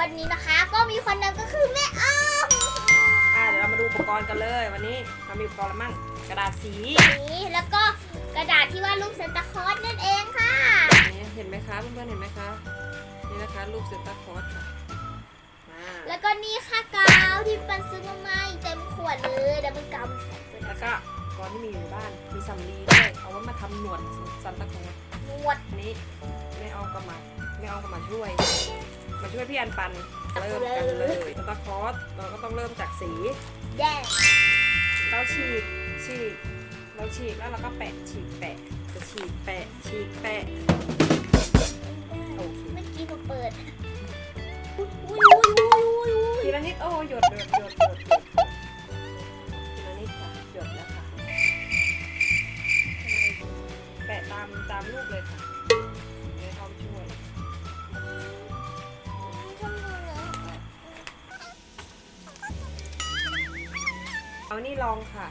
วันนี้นะคะ ก็มีคนนำก็คือแม่อ้อ่าเดี๋ยวเรามาดูอุปกรณ์กันเลย วันนี้เรามีอุปกรณ์อะไรมั่งกระดาษสีนี่แล้วก็กระดาษที่ว่ารูปเซนตาคลอสนั่นเองค่ะ นี่เห็นไหมคะเพื่อนๆเห็นไหมคะนี่นะคะรูปเซนตาคลอสค่ะแล้วก็นี่ค่ะกาวที่ปันซื้อมาใหม่เต็มขวดเลยแล้วมันกำใแล้วก็อุปกรณ์ที่มีอยู่ในบ้านมีสำลีด้วยเอาไว้มาทำหนวดซันตาคลอสหนวด นี้แม่ออมก็มาแม่ออมก็มาช่วย มาช่วยพี่อันปันเริ่มกันเลยซันตาคลอสเราก็ต้องเริ่มจากสีแดงเราฉีกฉีกเราฉีกแล้วเราก็แปะฉีกแปะจะฉีกแปะฉีกแปะโอเคเมื่อกี้ผมเปิดอุ้ยอุ้ยอุ้ยอุ้ยอุ้ยทีละนิดโอ้หยดหยดหยดหยดหยดทีละนิดค่ะหยดแล้วค่ะแปะตามตามรูปเลยค่ะ เอานี่ลองค่ะ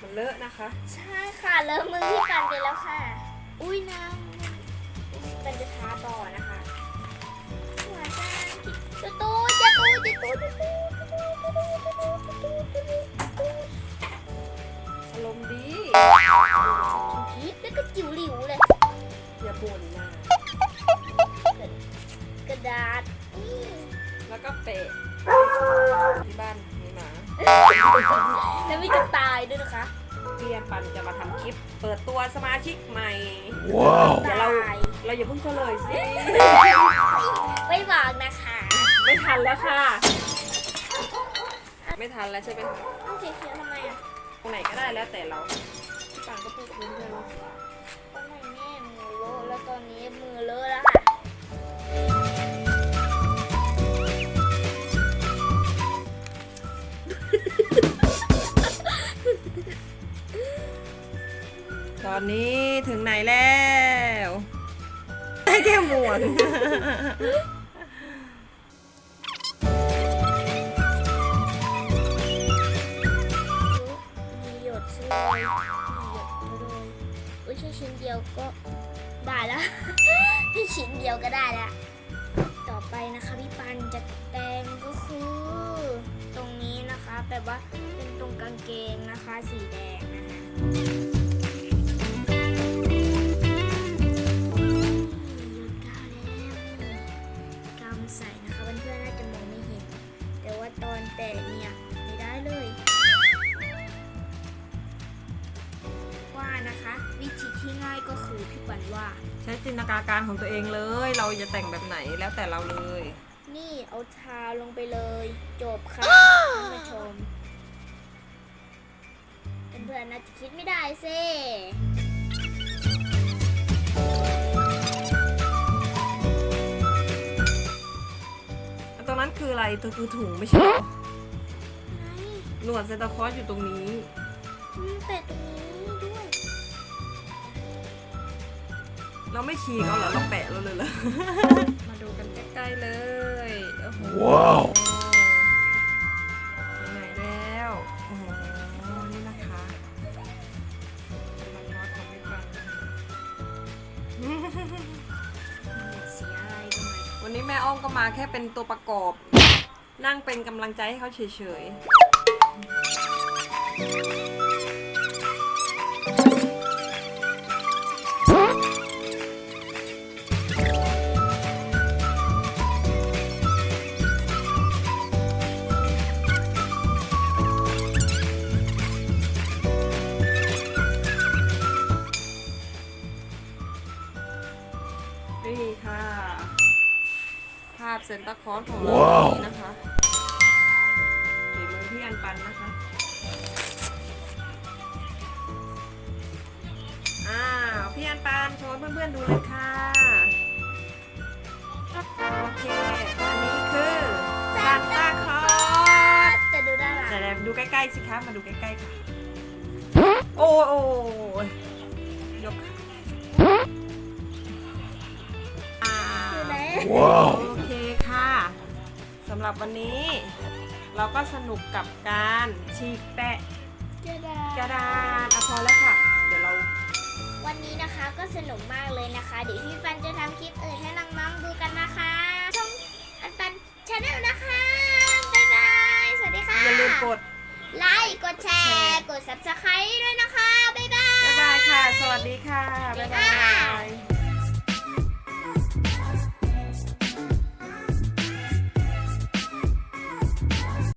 มันเลอะนะคะ ใช่ค่ะเริ่มมือที่กันไปแล้วค่ะ อุ้ยน้ำมันจะทาต่อน แล้วมีกระต่ายด้วยนะคะพี่อันปันจะมาทำคลิป เปิดตัวสมาชิกใหม่ Wow. เดี๋ยวเรากระต่ายเราอย่าเพิ่งเฉลยสิไม่บอกนะคะ ไม่ทันแล้วค่ะ ไม่ทันแล้วใช่ไหมคะเอาสีเขียวทำไมอะตรงไหนก็ได้แล้วแต่เราพี่ปันก็พูดพื้นเพื่อ ตอนนี้ถึงไหนแล้วได้แค่หมวกมีหยดซื้อมีหยดไปเลยอุ้ยแค่ชิ้นเดียวก็ได้แล้วแค่ชิ้นเดียวก็ได้แล้ว ต่อไปนะคะพี่ปันจะแต่งก็คือ ตรงนี้นะคะแบบว่าเป็นตรงกางเกงนะคะสีแดงนะคะ จินตนาการของตัวเองเลย เราจะแต่งแบบไหนแล้วแต่เราเลย นี่เอาทาลงไปเลย จบค่ะท่านผู้ชมเพื่อนๆน่าจะคิดไม่ได้สิตรงนั้นคืออะไรตัวคือถุงไม่ใช่เหรอไหนหนวดเซนตาคลอสอยู่ตรงนี้อืมแต่ตรงนี้ เราไม่ฉีกเอาเหรอเราแปะเราเลยเหรอ มาดูกันใกล้ๆเลยโอ้โหว้าว ไหนแล้วโอ้โหนี่นะคะมันรอดของไม่ฟังเสียอะไรก็ไม่วันนี้แม่อ้อมก็มาแค่เป็นตัวประกอบ นั่งเป็นกำลังใจให้เขาเฉยๆ ภาพเซนตาคลอสของเราว้าวนี่นะคะฝีมือพี่อันปันนะคะอ้าวพี่อันปันโชว์ให้เพื่อนๆดูเลยค่ะ โอเคอันนี้คือซานตาคลอสแต่ดูด้านหลังไหนๆดูใกล้ๆสิคะมาดูใกล้ๆค่ะ โอ้ยโอ้ยยกค่ะอ่าดูแล้ว สำหรับวันนี้เราก็สนุกกับการฉีกแปะกระดาษกระดานอะพอแล้วค่ะ เดี๋ยวเรา วันนี้นะคะก็สนุกมากเลยนะคะ เดี๋ยวพี่ปันจะทำคลิปอื่นให้น้องๆดูกันนะคะช่องอันปันชาแนลนะคะ บ๊ายบาย สวัสดีค่ะ อย่าลืมกด ไลค์ กดแชร์ กด subscribe ด้วยนะคะ